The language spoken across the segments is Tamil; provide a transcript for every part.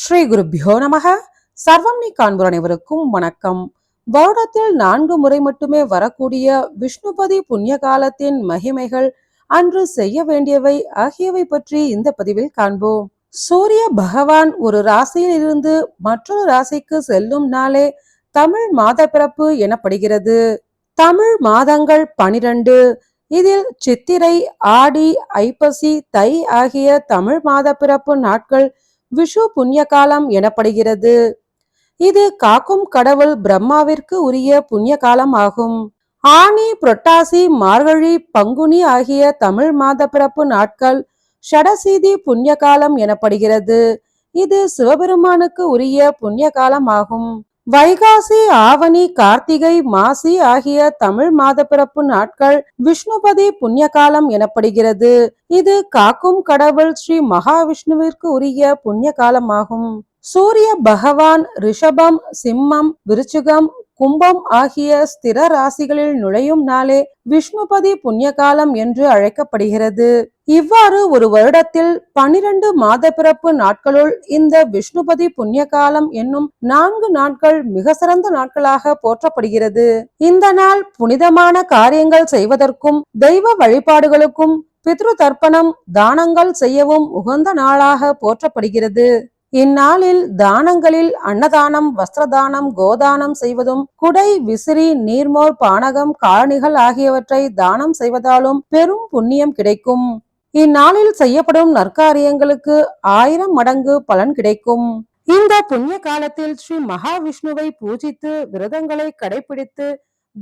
ஸ்ரீ குருப்பியோ நமக. சர்வம் நீ காண்போர் அனைவருக்கும் வணக்கம். வருடத்தில் நான்கு முறை மட்டுமே வரக்கூடிய விஷ்ணுபதி புண்ணிய காலத்தின் மகிமைகள் அன்று செய்ய வேண்டியவை ஆகியவை பற்றி இந்த பதிவில் காண்போம். சூரிய பகவான் ஒரு ராசியில் இருந்து மற்றொரு ராசிக்கு செல்லும் நாளே தமிழ் மாத பிறப்பு எனப்படுகிறது. தமிழ் மாதங்கள் பனிரெண்டு. இதில் சித்திரை ஆடி ஐப்பசி தை ஆகிய தமிழ் மாத பிறப்பு நாட்கள் விஷு புண்ணிய காலம் எனப்படுகிறது. இது காக்கும் கடவுள் பிரம்மாவிற்கு உரிய புண்ணிய காலம் ஆகும். ஆனி புரட்டாசி மார்கழி பங்குனி ஆகிய தமிழ் மாத பிறப்பு நாட்கள் ஷடசீதி புண்ணிய காலம் எனப்படுகிறது. இது சிவபெருமானுக்கு உரிய புண்ணிய காலம் ஆகும். வைகாசி ஆவணி கார்த்திகை மாசி ஆகிய தமிழ் மாத பிறப்பு நாட்கள் விஷ்ணுபதி புண்ணிய காலம் எனப்படுகிறது. இது காக்கும் கடவுள் ஸ்ரீ மகாவிஷ்ணுவிற்கு உரிய புண்ணிய காலமாகும் சூரிய பகவான் ரிஷபம் சிம்மம் விருச்சிகம் கும்பம் ஆகிய ஸ்திர ராசிகளில் நுழையும் நாளே விஷ்ணுபதி புண்ணிய காலம் என்று அழைக்கப்படுகிறது. இவ்வாறு ஒரு வருடத்தில் பனிரெண்டு மாத பிறப்பு நாட்களுள் இந்த விஷ்ணுபதி புண்ணிய காலம் என்னும் நான்கு நாட்கள் மிக சிறந்த நாட்களாக போற்றப்படுகிறது. இந்த நாள் புனிதமான காரியங்கள் செய்வதற்கும் தெய்வ வழிபாடுகளுக்கும் பித்ரு தர்ப்பணம் தானங்கள் செய்யவும் உகந்த நாளாக போற்றப்படுகிறது. இந்நாளில் தானங்களில் அன்னதானம் வஸ்திரதானம் கோதானம் செய்வதும் குடை விசிறி நீர்மோர் பானகம் காரணிகள் ஆகியவற்றை தானம் செய்வதாலும் பெரும் புண்ணியம் கிடைக்கும். இந்நாளில் செய்யப்படும் நற்காரியங்களுக்கு ஆயிரம் மடங்கு பலன் கிடைக்கும். இந்த புண்ணிய காலத்தில் ஸ்ரீ மகாவிஷ்ணுவை பூஜித்து விரதங்களை கடைபிடித்து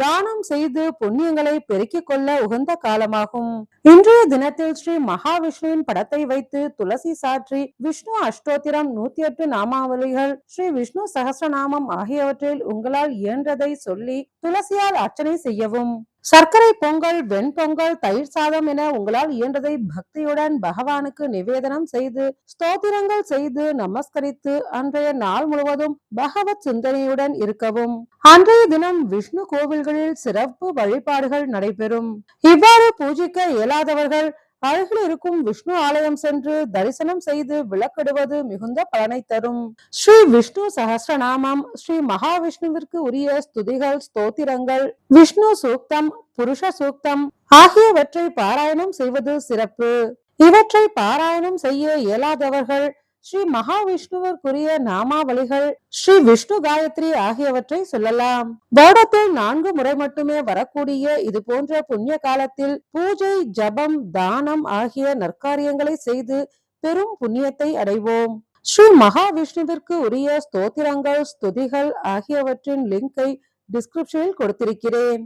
தானம் செய்து புண்ணியங்களை பெருக்கிக் கொள்ள உகந்த காலமாகும். இன்றைய தினத்தில் ஸ்ரீ மகாவிஷ்ணுவின் படத்தை வைத்து துளசி சாற்றி விஷ்ணு அஷ்டோத்திரம் நூத்தி எட்டு நாமாவளிகள் ஸ்ரீ விஷ்ணு சகசிரநாமம் ஆகியவற்றில் உங்களால் இயன்றதை சொல்லி துளசியால் அர்ச்சனை செய்யவும். சர்க்கரை பொங்கல் வெண்பொங்கல் தயிர் சாதம் என உங்களால் இயன்றதை பக்தியுடன் பகவானுக்கு நிவேதனம் செய்து ஸ்தோத்திரங்கள் செய்து நமஸ்கரித்து அன்றைய நாள் முழுவதும் பகவத் சிந்தனையுடன் இருக்கவும். அன்றைய தினம் விஷ்ணு கோவில்களில் சிறப்பு வழிபாடுகள் நடைபெறும். இவ்வாறு பூஜிக்க இயலாதவர்கள் அருகில் இருக்கும் விஷ்ணு ஆலயம் சென்று தரிசனம் செய்து விளக்கிடுவது மிகுந்த பலனை தரும். ஸ்ரீ விஷ்ணு சகசிரநாமம் ஸ்ரீ மகாவிஷ்ணுவிற்கு உரிய ஸ்துதிகள் ஸ்தோத்திரங்கள் விஷ்ணு சூக்தம் புருஷ சூக்தம் ஆகியவற்றை பாராயணம் செய்வது சிறப்பு. இவற்றை பாராயணம் செய்ய இயலாதவர்கள் ஸ்ரீ மகாவிஷ்ணுவிற்குரிய நாமாவளிகள் ஸ்ரீ விஷ்ணு காயத்ரி ஆகியவற்றை சொல்லலாம். வருடத்தில் நான்கு முறை மட்டுமே வரக்கூடிய இது போன்ற புண்ணிய காலத்தில் பூஜை ஜபம் தானம் ஆகிய நற்காரியங்களை செய்து பெரும் புண்ணியத்தை அடைவோம். ஸ்ரீ மகாவிஷ்ணுவிற்கு உரிய ஸ்தோத்திரங்கள் ஸ்துதிகள் ஆகியவற்றின் லிங்கை டிஸ்கிரிப்ஷனில் கொடுத்திருக்கிறேன்.